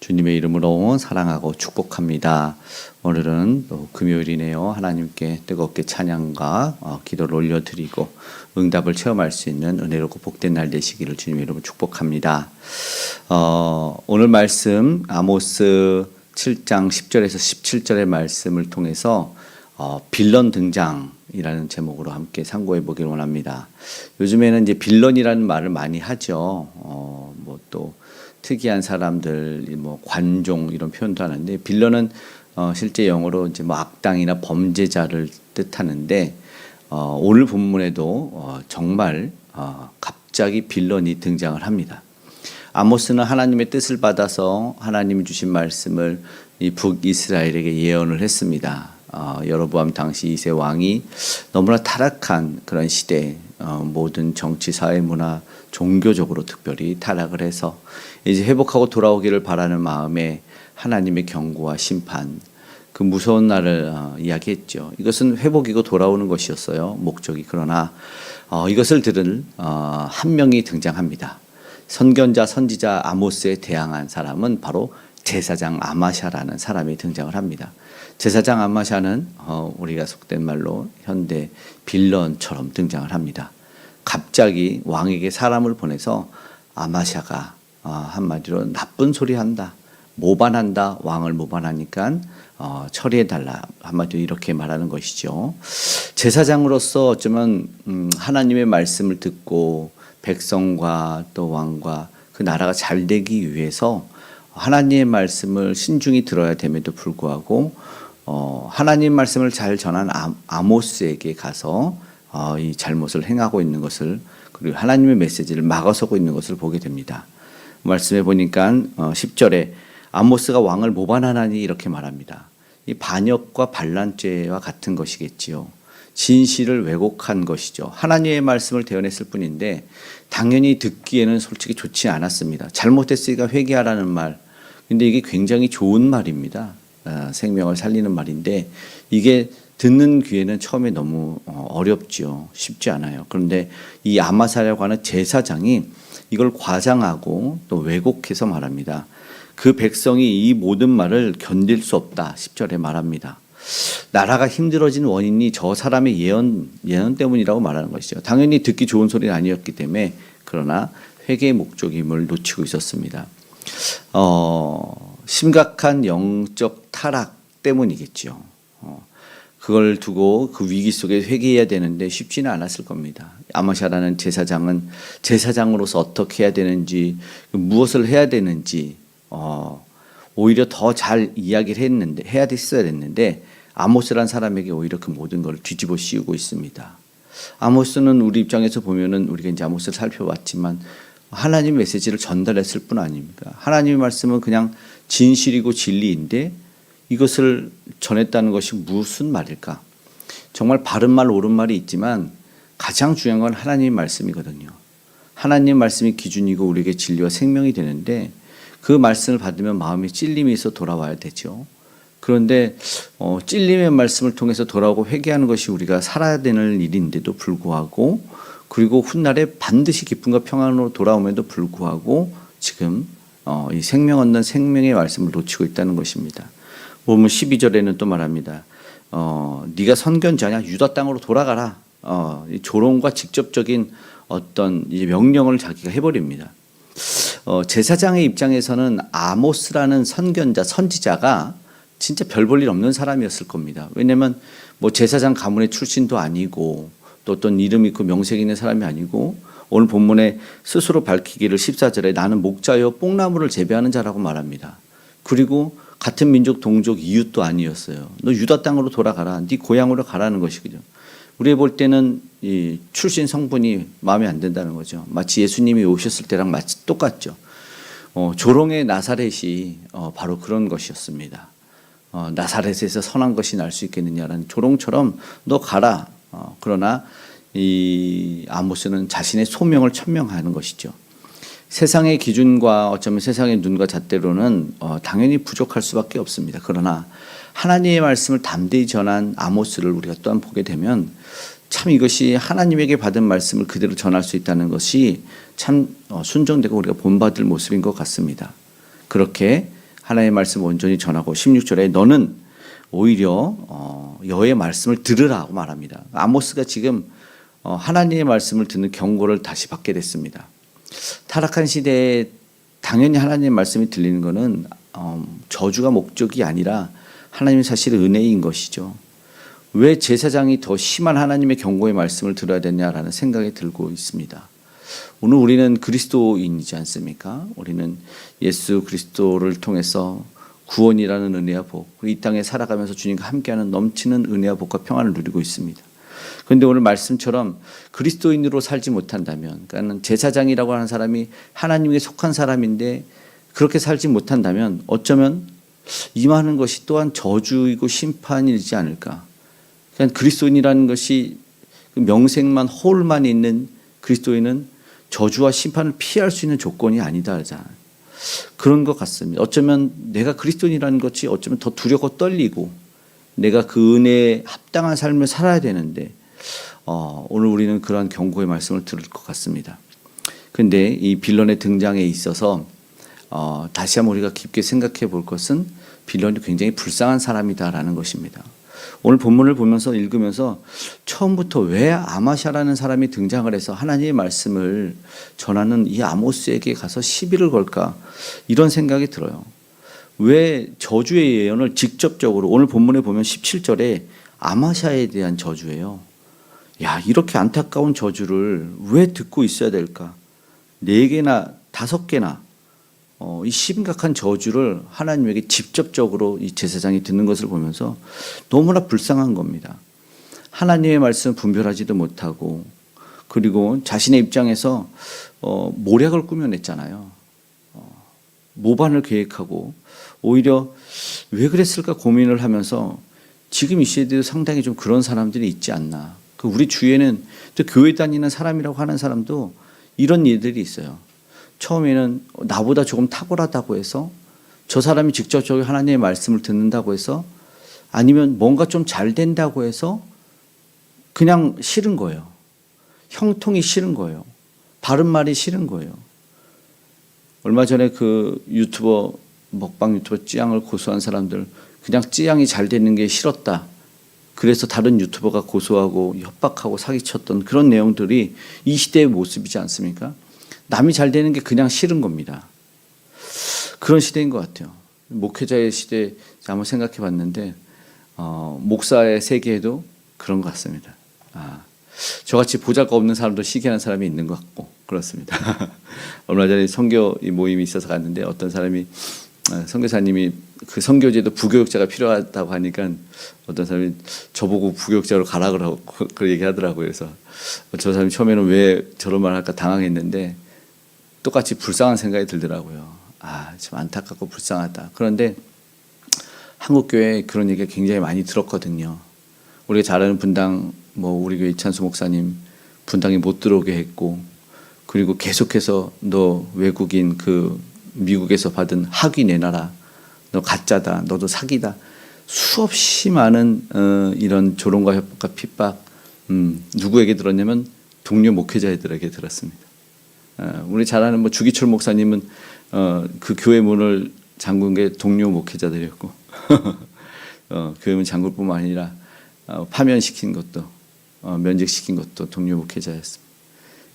주님의 이름으로 사랑하고 축복합니다. 오늘은 또 금요일이네요. 하나님께 뜨겁게 찬양과 어, 기도를 올려드리고 응답을 체험할 수 있는 은혜롭고 복된 날 되시기를 주님의 이름으로 축복합니다. 어, 오늘 말씀 아모스 7장 10절에서 17절의 말씀을 통해서 어, 빌런 등장이라는 제목으로 함께 상고해 보길 원합니다. 요즘에는 이제 빌런이라는 말을 많이 하죠. 어, 뭐또 특이한 사람들, 뭐 관종 이런 표현도 하는데 빌런은 어, 실제 영어로 이제 뭐 악당이나 범죄자를 뜻하는데 어, 오늘 본문에도 어, 정말 어, 갑자기 빌런이 등장을 합니다. 아모스는 하나님의 뜻을 받아서 하나님이 주신 말씀을 이 북이스라엘에게 예언을 했습니다. 어, 여로보암 당시 이세 왕이 너무나 타락한 그런 시대 어, 모든 정치, 사회, 문화, 종교적으로 특별히 타락을 해서 이제 회복하고 돌아오기를 바라는 마음에 하나님의 경고와 심판 그 무서운 날을 어, 이야기했죠. 이것은 회복이고 돌아오는 것이었어요. 목적이 그러나 어, 이것을 들은 어, 한 명이 등장합니다. 선견자 선지자 아모스에 대항한 사람은 바로 제사장 아마샤라는 사람이 등장을 합니다. 제사장 아마샤는 어, 우리가 속된 말로 현대 빌런처럼 등장을 합니다. 갑자기 왕에게 사람을 보내서 아마샤가 어, 한마디로 나쁜 소리 한다. 모반한다. 왕을 모반하니까 어, 처리해 달라. 한마디로 이렇게 말하는 것이죠. 제사장으로서 어쩌면 음, 하나님의 말씀을 듣고 백성과 또 왕과 그 나라가 잘 되기 위해서 하나님의 말씀을 신중히 들어야 됨에도 불구하고 어, 하나님 말씀을 잘 전한 아, 아모스에게 가서 어, 이 잘못을 행하고 있는 것을 그리고 하나님의 메시지를 막아서고 있는 것을 보게 됩니다. 말씀해 보니까 어, 10절에 아모스가 왕을 모반하나니 이렇게 말합니다. 이 반역과 반란죄와 같은 것이겠지요. 진실을 왜곡한 것이죠. 하나님의 말씀을 대언했을 뿐인데 당연히 듣기에는 솔직히 좋지 않았습니다. 잘못했으니까 회개하라는 말. 근데 이게 굉장히 좋은 말입니다. 아, 생명을 살리는 말인데 이게 듣는 귀에는 처음에 너무 어, 어렵지요. 쉽지 않아요. 그런데 이 아마사라고 하는 제사장이 이걸 과장하고 또 왜곡해서 말합니다. 그 백성이 이 모든 말을 견딜 수 없다. 10절에 말합니다. 나라가 힘들어진 원인이 저 사람의 예언 예언 때문이라고 말하는 것이죠. 당연히 듣기 좋은 소리는 아니었기 때문에 그러나 회개의 목적임을 놓치고 있었습니다. 어, 심각한 영적 타락 때문이겠죠. 어, 그걸 두고 그 위기 속에 회개해야 되는데 쉽지는 않았을 겁니다. 아마샤라는 제사장은 제사장으로서 어떻게 해야 되는지 무엇을 해야 되는지 어, 오히려 더 잘 이야기를 했는데 해야 됐어야 됐는데 아모스란 사람에게 오히려 그 모든 걸 뒤집어 씌우고 있습니다. 아모스는 우리 입장에서 보면은 우리가 이제 아모스를 살펴봤지만 하나님 메시지를 전달했을 뿐 아닙니까? 하나님의 말씀은 그냥 진실이고 진리인데 이것을 전했다는 것이 무슨 말일까? 정말 바른 말, 옳은 말이 있지만 가장 중요한 건 하나님의 말씀이거든요. 하나님 말씀이 기준이고 우리에게 진리와 생명이 되는데 그 말씀을 받으면 마음에 찔림이 있어 돌아와야 되죠. 그런데 어, 찔림의 말씀을 통해서 돌아오고 회개하는 것이 우리가 살아야 되는 일인데도 불구하고 그리고 훗날에 반드시 기쁨과 평안으로 돌아옴에도 불구하고 지금 어, 이 생명 얻는 생명의 말씀을 놓치고 있다는 것입니다. 보면 12절에는 또 말합니다. 어, 네가 선견자냐 유다 땅으로 돌아가라. 어, 이 조롱과 직접적인 어떤 명령을 자기가 해버립니다. 어, 제사장의 입장에서는 아모스라는 선견자 선지자가 진짜 별 볼 일 없는 사람이었을 겁니다. 왜냐하면 뭐 제사장 가문의 출신도 아니고 또 어떤 이름 있고 명색 있는 사람이 아니고 오늘 본문에 스스로 밝히기를 14절에 나는 목자여 뽕나무를 재배하는 자라고 말합니다. 그리고 같은 민족 동족 이웃도 아니었어요. 너 유다 땅으로 돌아가라. 네 고향으로 가라는 것이거든요. 우리 볼 때는 이 출신 성분이 마음에 안 든다는 거죠. 마치 예수님이 오셨을 때랑 마치 똑같죠. 어, 조롱의 나사렛이 어, 바로 그런 것이었습니다. 어, 나사렛에서 선한 것이 날 수 있겠느냐라는 조롱처럼 너 가라. 어, 그러나 이 아모스는 자신의 소명을 천명하는 것이죠. 세상의 기준과 어쩌면 세상의 눈과 잣대로는 어, 당연히 부족할 수밖에 없습니다. 그러나 하나님의 말씀을 담대히 전한 아모스를 우리가 또한 보게 되면 참 이것이 하나님에게 받은 말씀을 그대로 전할 수 있다는 것이 참 어, 순종되고 우리가 본받을 모습인 것 같습니다. 그렇게 하나님의 말씀 온전히 전하고 16절에 너는 오히려 어, 여호의 말씀을 들으라고 말합니다. 아모스가 지금 어, 하나님의 말씀을 듣는 경고를 다시 받게 됐습니다. 타락한 시대에 당연히 하나님의 말씀이 들리는 것은 어, 저주가 목적이 아니라 하나님의 사실 은혜인 것이죠. 왜 제사장이 더 심한 하나님의 경고의 말씀을 들어야 되냐라는 생각이 들고 있습니다. 오늘 우리는 그리스도인이지 않습니까? 우리는 예수 그리스도를 통해서 구원이라는 은혜와 복, 이 땅에 살아가면서 주님과 함께하는 넘치는 은혜와 복과 평안을 누리고 있습니다. 그런데 오늘 말씀처럼 그리스도인으로 살지 못한다면, 그러니까 제사장이라고 하는 사람이 하나님에게 속한 사람인데 그렇게 살지 못한다면 어쩌면 임하는 것이 또한 저주이고 심판이지 않을까. 그러니까 그리스도인이라는 것이 그 명색만 홀만 있는 그리스도인은 저주와 심판을 피할 수 있는 조건이 아니다. 그런 것 같습니다. 어쩌면 내가 그리스도인이라는 것이 어쩌면 더 두렵고 떨리고 내가 그 은혜에 합당한 삶을 살아야 되는데 어, 오늘 우리는 그러한 경고의 말씀을 들을 것 같습니다. 근데 이 빌런의 등장에 있어서 어, 다시 한번 우리가 깊게 생각해 볼 것은 빌런이 굉장히 불쌍한 사람이다라는 것입니다. 오늘 본문을 보면서 읽으면서 처음부터 왜 아마샤라는 사람이 등장을 해서 하나님의 말씀을 전하는 이 아모스에게 가서 시비를 걸까 이런 생각이 들어요. 왜 저주의 예언을 직접적으로 오늘 본문에 보면 17절에 아마샤에 대한 저주예요. 야, 이렇게 안타까운 저주를 왜 듣고 있어야 될까? 네 개나 다섯 개나 어, 이 심각한 저주를 하나님에게 직접적으로 이 제사장이 듣는 것을 보면서 너무나 불쌍한 겁니다. 하나님의 말씀 분별하지도 못하고 그리고 자신의 입장에서 어, 모략을 꾸며냈잖아요. 어, 모반을 계획하고 오히려 왜 그랬을까 고민을 하면서 지금 이 시대에도 상당히 좀 그런 사람들이 있지 않나. 그 우리 주위에는 또 교회 다니는 사람이라고 하는 사람도 이런 일들이 있어요. 처음에는 나보다 조금 탁월하다고 해서 저 사람이 직접적으로 하나님의 말씀을 듣는다고 해서 아니면 뭔가 좀 잘 된다고 해서 그냥 싫은 거예요. 형통이 싫은 거예요. 바른 말이 싫은 거예요. 얼마 전에 그 유튜버 먹방 유튜버 찌양을 고소한 사람들 그냥 찌양이 잘 되는 게 싫었다. 그래서 다른 유튜버가 고소하고 협박하고 사기쳤던 그런 내용들이 이 시대의 모습이지 않습니까? 남이 잘 되는 게 그냥 싫은 겁니다. 그런 시대인 것 같아요. 목회자의 시대 한번 생각해 봤는데, 어, 목사의 세계에도 그런 것 같습니다. 아, 저같이 보잘 거 없는 사람도 시기하는 사람이 있는 것 같고, 그렇습니다. 얼마 전에 선교 모임이 있어서 갔는데 어떤 사람이 어, 선교사님이 그 선교제도 부교육자가 필요하다고 하니까 어떤 사람이 저보고 부교육자로 가라 그러고 그 얘기하더라고요. 그래서 저 사람이 처음에는 왜 저런 말 할까 당황했는데 똑같이 불쌍한 생각이 들더라고요. 아, 참 안타깝고 불쌍하다. 그런데 한국 교회 그런 얘기가 굉장히 많이 들었거든요. 우리가 잘 아는 분당 뭐 우리 교회 이찬수 목사님 분당에 못 들어오게 했고 그리고 계속해서 너 외국인 그 미국에서 받은 학위 내놔라. 너 가짜다. 너도 사기다. 수없이 많은 어, 이런 조롱과 협박과 핍박 음, 누구에게 들었냐면 동료 목회자들에게 들었습니다. 어, 우리 잘 아는 뭐 주기철 목사님은 어, 그 교회 문을 잠근 게 동료 목회자들이었고 어, 교회 문 잠글 뿐만 아니라 어, 파면시킨 것도 어, 면직시킨 것도 동료 목회자였습니다.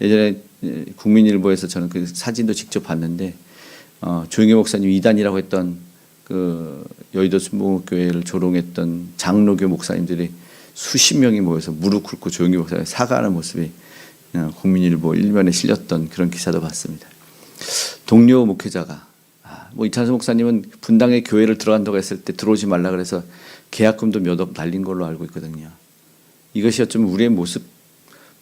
예전에 예, 국민일보에서 저는 그 사진도 직접 봤는데 어, 조영희 목사님 이단이라고 했던 그 여의도 순복음교회를 조롱했던 장로교 목사님들이 수십 명이 모여서 무릎 꿇고 조영희 목사님 사과하는 모습이 어, 국민일보 일면에 실렸던 그런 기사도 봤습니다. 동료 목회자가 아, 뭐 이찬수 목사님은 분당에 교회를 들어간다고 했을 때 들어오지 말라 그래서 계약금도 몇 억 날린 걸로 알고 있거든요. 이것이 어쩌면 우리의 모습,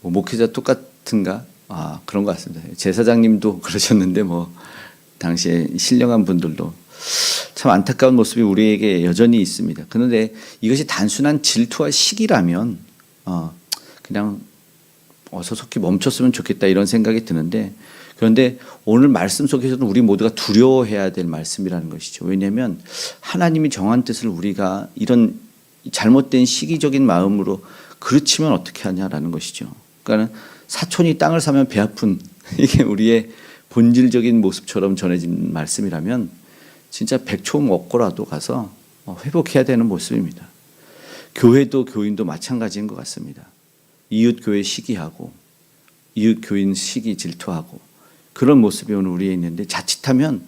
뭐 목회자 똑같은가? 아 그런 것 같습니다. 제사장님도 그러셨는데 뭐 당시에 신령한 분들도 참 안타까운 모습이 우리에게 여전히 있습니다. 그런데 이것이 단순한 질투와 시기라면 어, 그냥 어서 속히 멈췄으면 좋겠다 이런 생각이 드는데 그런데 오늘 말씀 속에서는 우리 모두가 두려워해야 될 말씀이라는 것이죠. 왜냐하면 하나님이 정한 뜻을 우리가 이런 잘못된 시기적인 마음으로 그르치면 어떻게 하냐라는 것이죠. 그러니까 사촌이 땅을 사면 배 아픈 이게 우리의 본질적인 모습처럼 전해진 말씀이라면 진짜 백초 먹고라도 가서 어, 회복해야 되는 모습입니다. 교회도 교인도 마찬가지인 것 같습니다. 이웃 교회 시기하고 이웃 교인 시기 질투하고 그런 모습이 오늘 우리에 있는데 자칫하면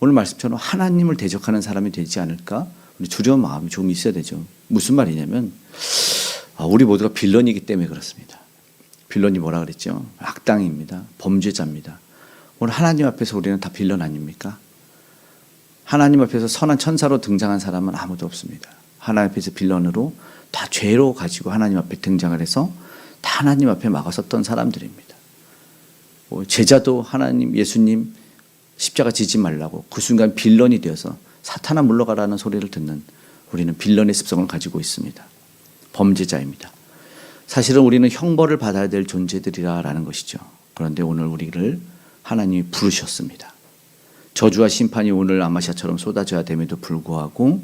오늘 말씀처럼 하나님을 대적하는 사람이 되지 않을까? 두려운 마음이 좀 있어야 되죠. 무슨 말이냐면 아, 우리 모두가 빌런이기 때문에 그렇습니다. 빌런이 뭐라 그랬죠? 악당입니다. 범죄자입니다. 오늘 하나님 앞에서 우리는 다 빌런 아닙니까? 하나님 앞에서 선한 천사로 등장한 사람은 아무도 없습니다. 하나님 앞에서 빌런으로 다 죄로 가지고 하나님 앞에 등장을 해서 다 하나님 앞에 막아섰던 사람들입니다. 뭐 제자도 하나님 예수님 십자가 지지 말라고 그 순간 빌런이 되어서 사탄아 물러가라는 소리를 듣는 우리는 빌런의 습성을 가지고 있습니다. 범죄자입니다. 사실은 우리는 형벌을 받아야 될 존재들이라라는 것이죠. 그런데 오늘 우리를 하나님이 부르셨습니다. 저주와 심판이 오늘 아마샤처럼 쏟아져야 됨에도 불구하고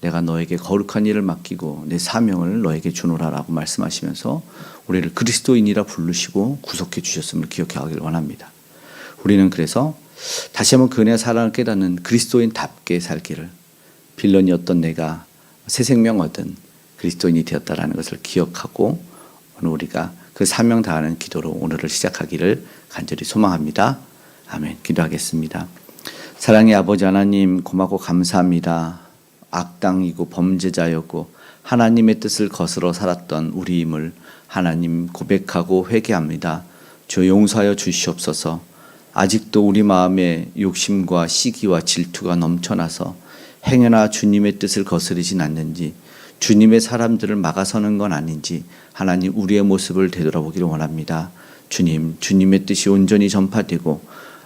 내가 너에게 거룩한 일을 맡기고 내 사명을 너에게 주노라라고 말씀하시면서 우리를 그리스도인이라 부르시고 구속해 주셨음을 기억하길 원합니다. 우리는 그래서 다시 한번 그 은혜의 사랑을 깨닫는 그리스도인답게 살기를 빌런이었던 내가 새 생명 얻은 그리스도인이 되었다라는 것을 기억하고 오늘 우리가 그 사명 다하는 기도로 오늘을 시작하기를 간절히 소망합니다. 아멘. 기도하겠습니다. 사랑의 아버지 하나님 고맙고 감사합니다. 악당이고 범죄자였고 하나님의 뜻을 거스러 살았던 우리임을 하나님 고백하고 회개합니다. 주 용서하여 주시옵소서. 아직도 우리 마음에 욕심과 시기와 질투가 넘쳐나서 행여나 주님의 뜻을 거스르진 않는지 주님의 사람들을 막아서는 건 아닌지 하나님 우리의 모습을 되돌아보기를 원합니다. 주님, 주님의 뜻이 온전히 전파되고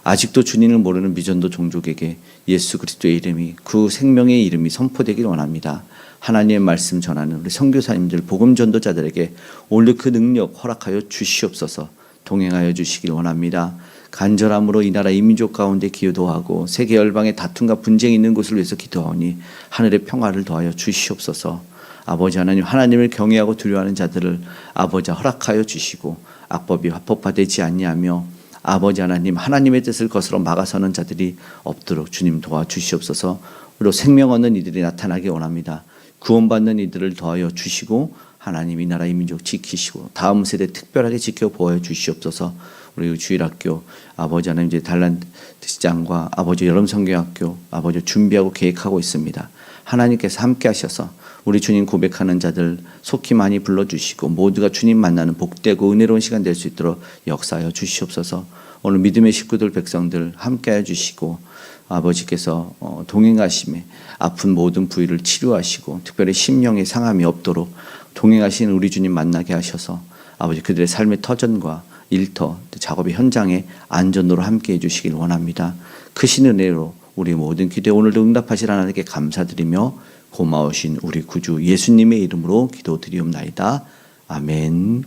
아직도 주님을 모르는 미전도 종족에게 예수 그리스도의 이름이 그 생명의 이름이 선포되기를 원합니다. 하나님의 말씀 전하는 우리 선교사님들 복음 전도자들에게 오늘 그 능력 허락하여 주시옵소서 동행하여 주시길 원합니다. 간절함으로 이 나라 이민족 가운데 기도하고 세계 열방의 다툼과 분쟁이 있는 곳을 위해서 기도하오니 하늘의 평화를 더하여 주시옵소서. 아버지 하나님 하나님을 경외하고 두려워하는 자들을 아버지 허락하여 주시고 악법이 화법화되지 아니하며 아버지 하나님 하나님의 뜻을 거스러 막아서는 자들이 없도록 주님 도와주시옵소서. 우리로 생명 얻는 이들이 나타나기 원합니다. 구원받는 이들을 더하여 주시고 하나님 이 나라 이 민족 지키시고 다음 세대 특별하게 지켜 보여 주시옵소서. 우리 주일학교 아버지 하나님 이제 단란시장과 아버지 여름 성경학교 아버지 준비하고 계획하고 있습니다. 하나님께서 함께 하셔서 우리 주님 고백하는 자들 속히 많이 불러주시고 모두가 주님 만나는 복되고 은혜로운 시간 될 수 있도록 역사하여 주시옵소서 오늘 믿음의 식구들 백성들 함께해 주시고 아버지께서 어, 동행하심에 아픈 모든 부위를 치료하시고 특별히 심령의 상함이 없도록 동행하시는 우리 주님 만나게 하셔서 아버지 그들의 삶의 터전과 일터 작업의 현장에 안전으로 함께해 주시길 원합니다. 크신 은혜로 우리 모든 기도에 오늘도 응답하실 하나님께 감사드리며 고마우신 우리 구주 예수님의 이름으로 기도드리옵나이다. 아멘.